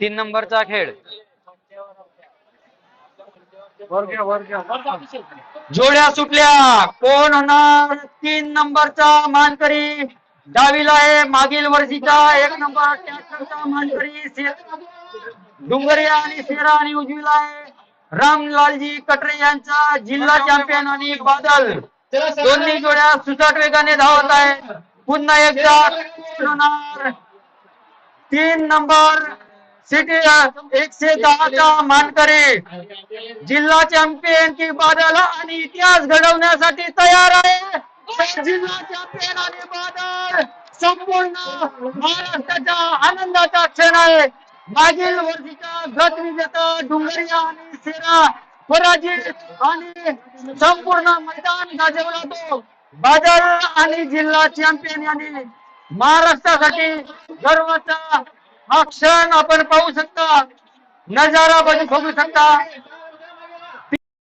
तीन नंबरचा खेळ. जोड्या सुटल्या. कोण होणार? तीन नंबरचा मानकरी. डावीला आहे मागील वर्षीचा एक नंबर ट्रॅक्टरचा मानकरी डुंगरिया आणि सेरा आणि उजवीला आहे. रामलालजी कटरे यांचा जिल्हा चॅम्पियन आणि बादल. दोन्ही जोड्या सुसाट वेगाने धावत आहेत. पुन्हा एकदा कोण तीन नंबर सिटी एकशे दहाचा मानकरी. जिल्हा चॅम्पियन की बादल आणि इतिहास घडवण्यासाठी तयार आहे. जिल्हा चॅम्पियन आणि बादल संपूर्ण महाराष्ट्राच्या आनंदाचा क्षण आहे. मागील वर्षीचा गत विजेता डुंगरिया आणि सेरा पराजित आणि संपूर्ण मैदान गाजवला तो. बादल आणि जिल्हा चॅम्पियन यांनी महाराष्ट्रासाठी गर्वाचा हा क्षण आपण पाहू शकता. नजारा बघू शकता.